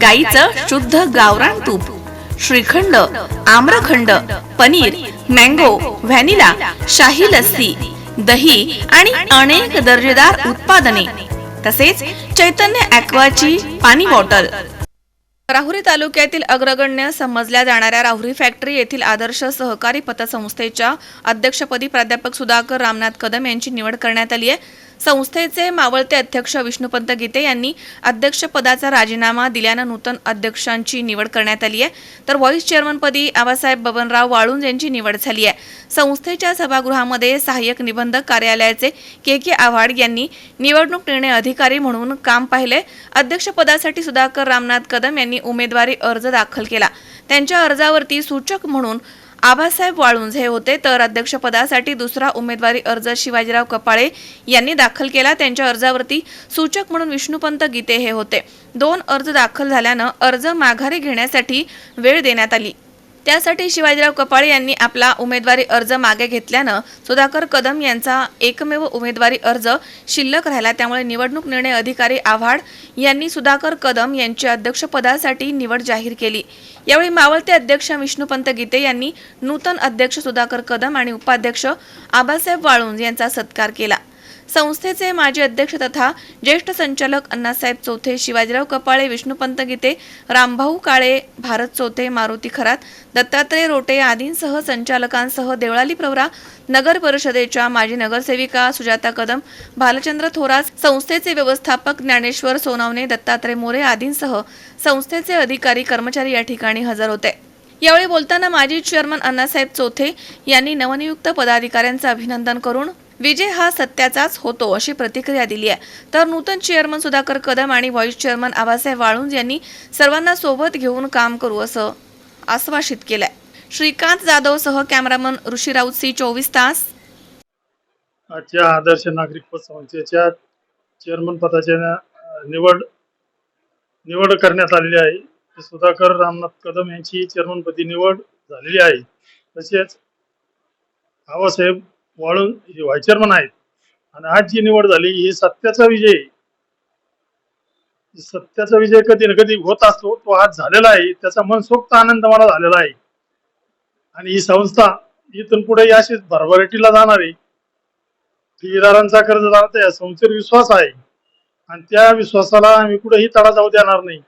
गाईचं शुद्ध गावरान तूप श्रीखंड आम्रखंड पनीर मँगो व्हॅनिला शाही लस्सी दही आणि अनेक दर्जेदार उत्पादने तसेच चैतन्य ॲक्वाची पाणी बॉटल. राहुरी तालुक्यातील अग्रगण्य समजल्या जाणाऱ्या राहुरी फॅक्टरी येथील आदर्श सहकारी पतसंस्थेच्या अध्यक्षपदी प्राध्यापक सुधाकर रामनाथ कदम यांची निवड करण्यात आली आहे. संस्थेचे मावळते अध्यक्ष विष्णुपंत गीते यांनी अध्यक्षपदाचा राजीनामा दिल्यानं नूतन अध्यक्षांची निवड करण्यात आली आहे. तर व्हाईस चेअरमनपदी आबासाहेब बबनराव वाळुंज यांची निवड झाली आहे. संस्थेच्या सभागृहामध्ये सहाय्यक निबंधक कार्यालयाचे के के आव्हाड यांनी निवडणूक निर्णय अधिकारी म्हणून काम पाहिले. अध्यक्षपदासाठी सुधाकर रामनाथ कदम यांनी उमेदवारी अर्ज दाखल केला. त्यांच्या अर्जावरती सूचक म्हणून आबासाहेब वाळुंज हे होते तर अध्यक्षपदासाठी दुसरा उमेदवारी अर्ज शिवाजीराव कपाळे यांनी दाखल केला. त्यांच्या अर्जावरती सूचक म्हणून विष्णुपंत गीते हे होते. दोन अर्ज दाखल झाल्यानं अर्ज माघारी घेण्यासाठी वेळ देण्यात आली. त्यासाठी शिवाजीराव कपाळे यांनी आपला उमेदवारी अर्ज मागे घेतल्यानं सुधाकर कदम यांचा एकमेव उमेदवारी अर्ज शिल्लक राहिला. त्यामुळे निवडणूक निर्णय अधिकारी आव्हाड यांनी सुधाकर कदम यांची अध्यक्षपदासाठी निवड जाहीर केली. यावेळी मावळते अध्यक्ष विष्णुपंत गीते यांनी नूतन अध्यक्ष सुधाकर कदम आणि उपाध्यक्ष आबासाहेब वाळुंज यांचा सत्कार केला. संस्थेचे माजी अध्यक्ष तथा ज्येष्ठ संचालक अण्णासाहेब चौथे शिवाजीराव कपाळे विष्णुपंत गीते रामभाऊ काळे भारत चौथे मारुती खरात दत्तात्रय रोटे आदींसह संचालकांसह देवळाली प्रवरा नगर परिषदेच्या माजी नगरसेविका सुजाता कदम भालचंद्र थोरात संस्थेचे व्यवस्थापक ज्ञानेश्वर सोनावणे दत्तात्रय मोरे आदींसह संस्थेचे अधिकारी कर्मचारी या ठिकाणी हजर होते. यावेळी बोलताना माजी चेअरमन अण्णासाहेब चौथे यांनी नवनियुक्त पदाधिकाऱ्यांचं अभिनंदन करून विजय हा सत्याचाच होतो अशी प्रतिक्रिया दिली आहे. तर नूतन चेअरमन सुधाकर कदम आणि व्हाईस चेअरमन आबासाहेब वाळुंज यांनी सर्वांना सोबत घेऊन काम करू असं आश्वासित केलंय. श्रीकांत जाधव सह कॅमेरामन ऋषी राऊत सी चोवीस तास. आजच्या आदर्श नागरिक पतसंस्थेच्या चेअरमन पदाच्या निवड निवड करण्यात आलेली आहे. सुधाकर रामनाथ कदम यांची चेअरमनपदी निवड झालेली आहे. तसेच आबासाहेब वाळून हे व्हाईस चेअरमन आहेत. आणि आज जी निवड झाली ही सत्याचा विजय. सत्याचा विजय कधी ना कधी होत असतो तो आज झालेला आहे. त्याचा मनसोक्त आनंद मला झालेला आहे. आणि ही संस्था इथून पुढे अशीच भरभराटीला जाणार आहे. ठेवीदारांचा कर्जदार तर या संस्थेवर विश्वास आहे. आणि त्या विश्वासाला आम्ही कुठेही तडा जाऊ देणार नाही.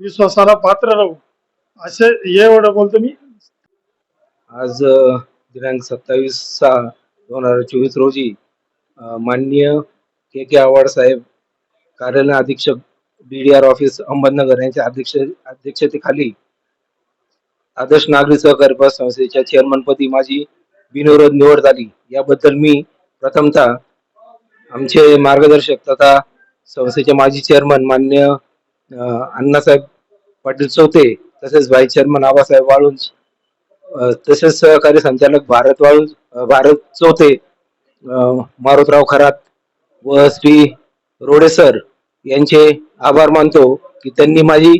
विश्वासाला पात्र राहू. असे एवढं बोलतो मी. आज दिनांक सत्तावीस सहा दोन हजार चोवीस रोजी माननीय के के आव्हाड साहेब कार्यालय अधीक्षक B D R office Ahmednagar यांच्या अध्यक्ष अध्यक्षतेखाली आदर्श नागरी सहकारी पतसंस्थेच्या चेअरमनपदी माझी बिनविरोध निवड झाली. याबद्दल मी प्रथमतः आमचे मार्गदर्शक तथा संस्थेचे माजी चेअरमन मान्य अण्णासाहेब पाटील चौथे तसेच व्हाईस चेअरमन आबासाहेब वाळुंज तसेच सहकारी संचालक भारतवाळू भारत चौथे मारुतराव खरात व श्री रोडे सर यांचे आभार मानतो की त्यांनी माझी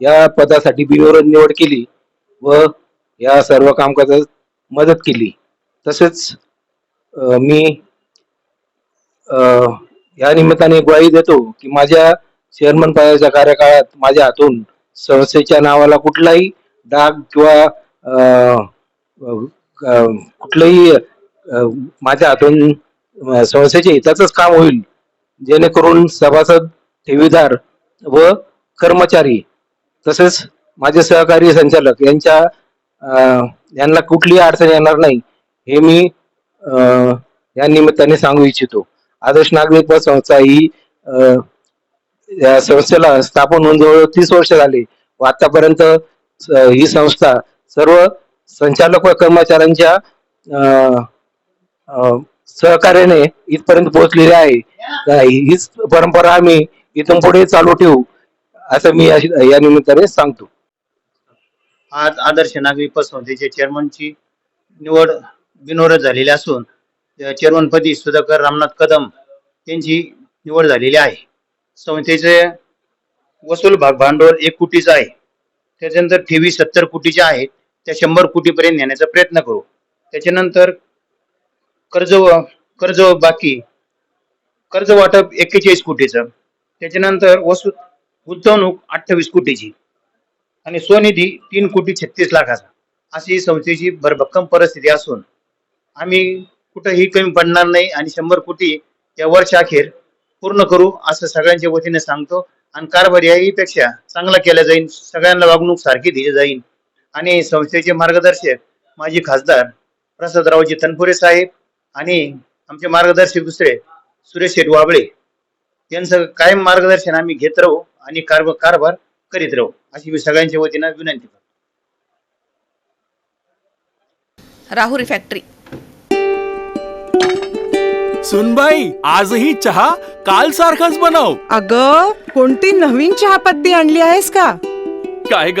या पदासाठी बिनविरोध निवड केली व या सर्व कामकाजात मदत केली. तसेच मी या निमित्ताने ग्वाही देतो की माझ्या चेअरमन पदाच्या कार्यकाळात माझ्या हातून संस्थेच्या नावाला कुठलाही डाग किंवा कुठलंही माझ्या हातून संस्थेच्या हिताचंच काम होईल. जेणेकरून सभासद ठेवीदार व कर्मचारी तसेच माझे सहकारी संचालक यांच्या यांना कुठलीही अडचण येणार नाही हे मी या निमित्ताने सांगू इच्छितो. आदर्श नागरिक व संस्था ही या संस्थेला स्थापन होऊन जवळ तीस वर्ष झाले व आतापर्यंत स- ही संस्था सर्व संचालक व कर्मचाऱ्यांच्या सहकार्याने इथपर्यंत पोहोचलेली आहे. हीच परंपरा आम्ही इथून पुढे चालू ठेवू असं मी या- निमित्ताने सांगतो. आज आदर्श नागरिक पसंतीचे चेअरमनची निवड बिनोरत झालेली असून चेअरमनपदी सुधाकर रामनाथ कदम यांची निवड झालेली आहे. संस्थेचे वसूल भाग भांडवल एक कोटीचं आहे. त्याच्यानंतर ठेवी सत्तर कोटीचे आहेत. त्या शंभर कोटीपर्यंत नेण्याचा प्रयत्न करू. त्याच्यानंतर कर्ज कर्ज बाकी कर्ज वाटप एक्केचाळीस कोटीचं. त्याच्यानंतर वस्तू गुंतवणूक अठ्ठावीस कोटीची. आणि स्वनिधी तीन कोटी छत्तीस लाखाचा. अशी संस्थेची भरभक्कम परिस्थिती असून आम्ही कुठंही कमी पडणार नाही आणि शंभर कोटी या वर्षाखेर पूर्ण करू असं सगळ्यांच्या वतीने सांगतो. आणि कारभार याहीपेक्षा चांगला केला जाईल. सगळ्यांना वागणूक सारखी दिली जाईल. आणि संस्थेचे मार्गदर्शक माजी खासदार प्रसादरावजी तनपुरे साहेब आणि आमचे मार्गदर्शक दुसरे सुरेश शेठ वाबळे यांचं कायम मार्गदर्शन आम्ही घेत राहू आणि कारभार कारभार करीत राहू अशी मी सगळ्यांच्या वतीनं विनंती करतो. राहुरी फॅक्टरी. सुनबाई आजही चहा काल सारखाच बनव. अग कोणती नवीन चहापत्ती आणली आहेस का? काय ग?